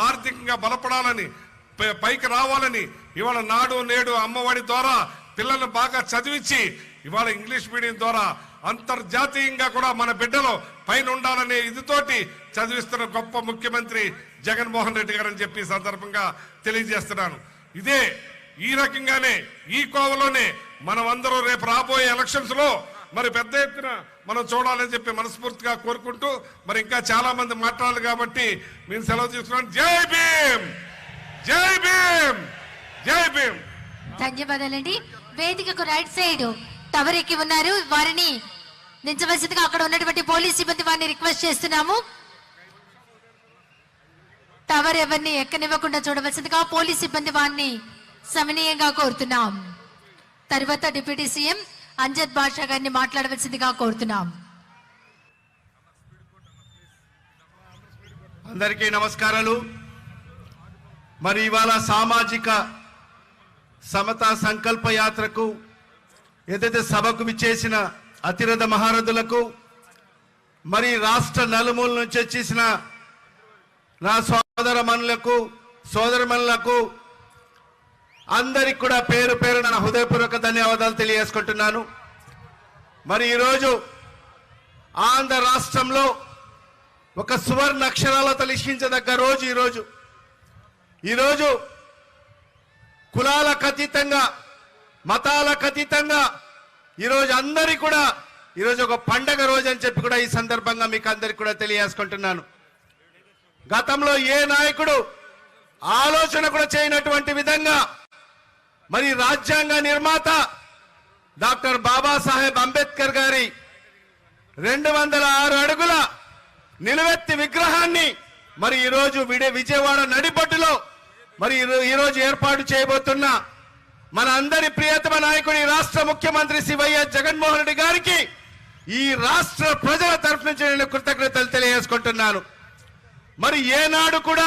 ఆర్థికంగా బలపడాలని పై- పైకి రావాలని ఇవాళ నాడు నేడు అమ్మఒడి ద్వారా పిల్లలు బాగా చదివించి ఇవాళ ఇంగ్లీష్ మీడియం ద్వారా అంతర్జాతీయంగా కూడా మన బిడ్డలు పైన ఉండాలనే ఇదితోటి చదివిస్తున్న గొప్ప ముఖ్యమంత్రి జగన్మోహన్ రెడ్డి గారు అని చెప్పి సందర్భంగా తెలియజేస్తున్నాను. ఇదే ఈ రకంగానే ఈ కోవలోనే మనం అందరూ రేపు రాబోయే ఎలక్షన్స్లో మరి పెద్ద ఎత్తున మనం చూడాలని చెప్పి మనస్ఫూర్తిగా కోరుకుంటూ మరి ఇంకా చాలా మంది మాట్లాడాలి కాబట్టి మేము సెలవు తీసుకున్నాను జై భీమ్! జై భీమ్! జై భీమ్! ధన్యవాదాలండి. వేదికకు రైట్ సైడ్ టవర్ ఎక్కి ఉన్నారు. వారిని నించవలసిందిగా అక్కడ ఉన్నటువంటి పోలీస్ సిబ్బంది వారిని రిక్వెస్ట్ చేస్తున్నాము. టవర్ ఎవరిని ఎక్కనివ్వకుండా చూడవలసిందిగా పోలీస్ సిబ్బంది వారిని సమనీయంగా కోరుతున్నాం. తర్వాత డిప్యూటీ సీఎం అంజద్ బాషా గారిని మాట్లాడవలసిందిగా కోరుతున్నాం. అందరికీ నమస్కారాలు. మరి ఇవాళ సామాజిక సమతా సంకల్ప యాత్రకు ఏదైతే సభకు విచ్చేసిన అతిరథ మహారథులకు మరి రాష్ట్ర నలుమూల నుంచి వచ్చేసిన నా సోదర మనులకు సోదరమణులకు అందరికి కూడా పేరు పేరు నా హృదయపూర్వక ధన్యవాదాలు తెలియజేసుకుంటున్నాను. మరి ఈరోజు ఆంధ్ర రాష్ట్రంలో ఒక సువర్ణ అక్షరాలతో లిఖించదగ్గ రోజు ఈరోజు. ఈరోజు కులాలకు అతీతంగా మతాలకు అతీతంగా ఈరోజు అందరి కూడా ఈరోజు ఒక పండగ రోజు అని చెప్పి కూడా ఈ సందర్భంగా మీకు అందరికి కూడా తెలియజేసుకుంటున్నాను. గతంలో ఏ నాయకుడు ఆలోచన కూడా చేయనటువంటి విధంగా మరి రాజ్యాంగ నిర్మాత డాక్టర్ బాబాసాహెబ్ అంబేద్కర్ గారి రెండు వందల ఆరు అడుగుల నిలువెత్తి విగ్రహాన్ని మరి ఈరోజు విడే విజయవాడ నడిపట్టులో మరి ఈరోజు ఏర్పాటు చేయబోతున్న మన అందరి ప్రియతమ నాయకుడి రాష్ట్ర ముఖ్యమంత్రి శ్రీ జగన్మోహన్ రెడ్డి గారికి ఈ రాష్ట్ర ప్రజల తరఫు నుంచి నేను కృతజ్ఞతలు తెలియజేసుకుంటున్నాను. మరి ఏనాడు కూడా